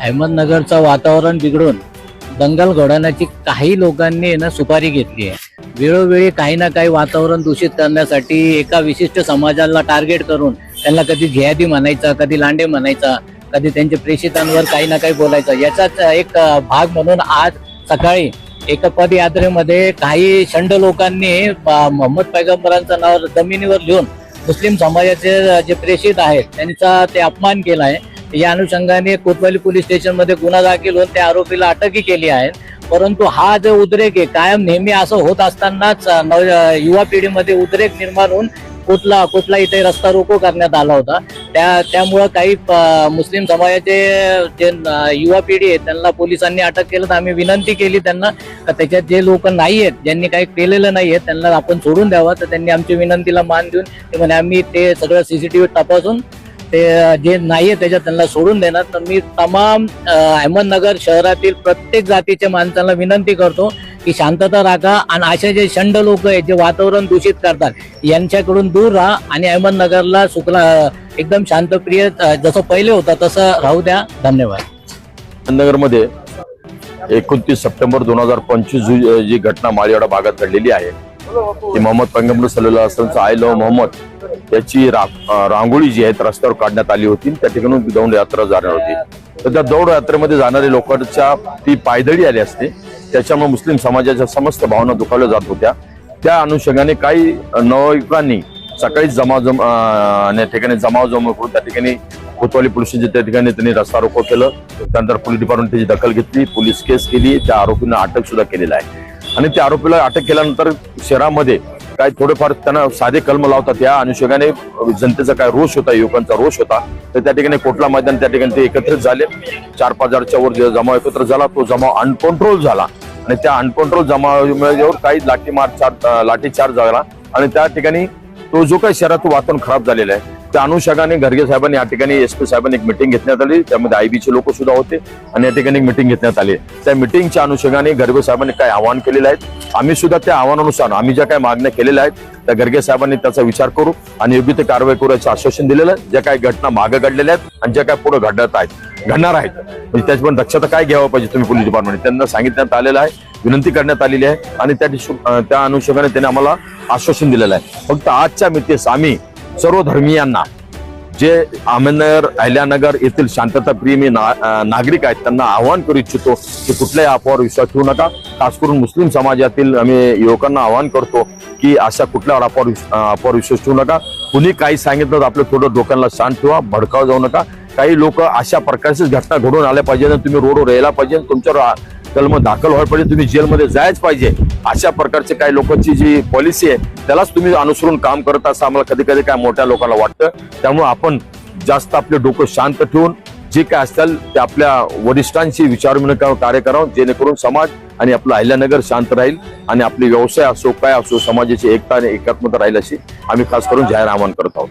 अहमदनगरचं वातावरण बिघडून दंगल घडवण्याची काही लोकांनी ना सुपारी घेतली आहे. वेळोवेळी काही ना काही वातावरण दूषित करण्यासाठी एका विशिष्ट समाजाला टार्गेट करून त्यांना कधी झियादी म्हणायचा कधी लांडे म्हणायचा कधी त्यांच्या प्रेषितांवर काही ना काही बोलायचं. याचाच एक भाग म्हणून आज सकाळी एका पदयात्रेमध्ये काही शंड लोकांनी मोहम्मद पैगंबरांचं नाव जमिनीवर लिहून मुस्लिम समाजाचे जे प्रेषित आहेत त्यांचा ते अपमान केला आहे या अनुषंगाने कोतवाली पोलीस स्टेशनमध्ये गुन्हा दाखल होऊन त्या आरोपीला अटकही केली आहे. परंतु हा जो उद्रेक आहे कायम नेहमी असं होत असतानाच युवा पिढीमध्ये उद्रेक निर्माण होऊन कुठला कुठला इथे रस्ता रोको करण्यात आला होता. त्या त्यामुळं काही मुस्लिम समाजाचे जे युवा पिढी आहे त्यांना पोलिसांनी अटक केलं. तर आम्ही विनंती केली त्यांना त्याच्यात जे लोक नाही आहेत ज्यांनी काही केलेलं नाही आहे त्यांना आपण सोडून द्यावं. तर त्यांनी आमच्या विनंतीला मान देऊन म्हणजे आम्ही ते सगळं सीसीटीव्ही तपासून ते जे नाहीये त्याच्यात त्यांना सोडून देणार. तर मी तमाम अहमदनगर शहरातील प्रत्येक जातीच्या माणसांना विनंती करतो की शांतता राखा आणि असे जे शंड लोक आहेत जे वातावरण दूषित करतात यांच्याकडून दूर राहा आणि अहमदनगरला सुखला एकदम शांतप्रिय जसं पहिले होता तसं राहू द्या. धन्यवाद. अहमदनगरमध्ये एकोणतीस सप्टेंबर दोन हजार पंचवीस जी घटना माळीवाडा भागात घडलेली आहे. ती मोहम्मद पैगंबर सल्लल्लाहु आय लव्ह मोहम्मद. याची रा- रांगोळी जी आहे रस्त्यावर काढण्यात आली होती. त्या ठिकाणून दौंड यात्रा जाणार होती. तर त्या दौड यात्रेमध्ये जाणाऱ्या लोकांच्या ती पायदळी आली असते. त्याच्यामुळे मुस्लिम समाजाच्या समस्त भावना दुखावल्या जात होत्या. त्या अनुषंगाने काही नवयुवकांनी सकाळीच जमाव जम ठिकाणी जमाव जमा करून त्या ठिकाणी कोतवाली पोलिसांचे त्या ठिकाणी त्यांनी रस्ता रोको केलं. त्यानंतर पोलीस डिपार्टमेंट त्याची दखल घेतली. पोलीस केस केली. त्या आरोपींना अटक सुद्धा केलेला आहे. आणि त्या आरोपीला अटक केल्यानंतर शहरामध्ये काय थोडेफार त्यांना साधे कलम लावतात या अनुषंगाने जनतेचा काय रोष होता युवकांचा रोष होता. तर त्या ठिकाणी कोटला मैदान त्या ठिकाणी ते एकत्रित झाले. चार पाच हजारच्या वर जमाव एकत्र झाला तो जमाव अनकंट्रोल झाला. आणि त्या अनकंट्रोल जमावामुळे काही लाठीमार चार लाठीचार्ज झाला. आणि त्या ठिकाणी तो जो काही शहरात वातावरण खराब झालेलं आहे त्या अनुषंगाने घरगे साहेबांनी या ठिकाणी एस पी साहेबांनी एक मिटिंग घेतण्यात आली. त्यामध्ये आयबीचे लोक सुद्धा होते आणि या ठिकाणी मिटिंग घेतण्यात आली. त्या मिटिंगच्या अनुषंगाने घरगे साहेबांनी काय आवाहन केलेलं आहे? आम्ही सुद्धा त्या आव्हानानुसार आम्ही ज्या काही मागण्या केलेल्या आहेत त्या घरगे साहेबांनी त्याचा विचार करू आणि योग्य ते कारवाई करू याचं आश्वासन दिलेलं आहे. ज्या काही घटना मागे घडलेल्या आहेत आणि ज्या काही पुढे घडत आहेत घडणार आहेत म्हणजे त्याची पण दक्षता काय घ्यावं पाहिजे तुम्ही पोलीस डिपार्टमेंट त्यांना सांगितण्यात आलेलं आहे विनंती करण्यात आलेली आहे आणि त्या त्या अनुषंगाने त्यांनी आम्हाला आश्वासन दिलेलं आहे. फक्त आजच्या मितीस आम्ही सर्व धर्मियांना जे अहमदनगर अहिल्यानगर येथील शांतताप्रेमी ना, नागरिक आहेत त्यांना आवाहन करू इच्छितो की कुठल्याही अफवावर विश्वास ठेवू नका. खास करून मुस्लिम समाजातील आम्ही युवकांना आवाहन करतो की अशा कुठल्यावर अफवावर अफवावर विश्वास ठेवू नका. कुणी काही सांगितलं तर आपलं थोडं डोक्यांना शांत ठेवा भडकाव जाऊ नका. काही लोक अशा प्रकारचीच घटना घडून आल्या पाहिजे तुम्ही रोडवर यायला पाहिजे तुमच्यावर कलम दाखल होईपर्यंत तुम्ही जेलमध्ये जायच पाहिजे. अशा प्रकारचे काही लोकांची जी पॉलिसी आहे त्यालाच तुम्ही अनुसरून काम करत असं आम्हाला कधी कधी काय मोठ्या लोकांना वाटतं. त्यामुळे आपण जास्त आपले डोकं शांत ठेवून जे काय असतील ते आपल्या वरिष्ठांशी विचार कार्य करावं जेणेकरून समाज आणि आपलं अहिल्यानगर शांत राहील आणि आपले व्यवसाय असो काय असो समाजाची एकता आणि एकात्मता राहील अशी आम्ही खास करून जाहीर आवाहन करत आहोत.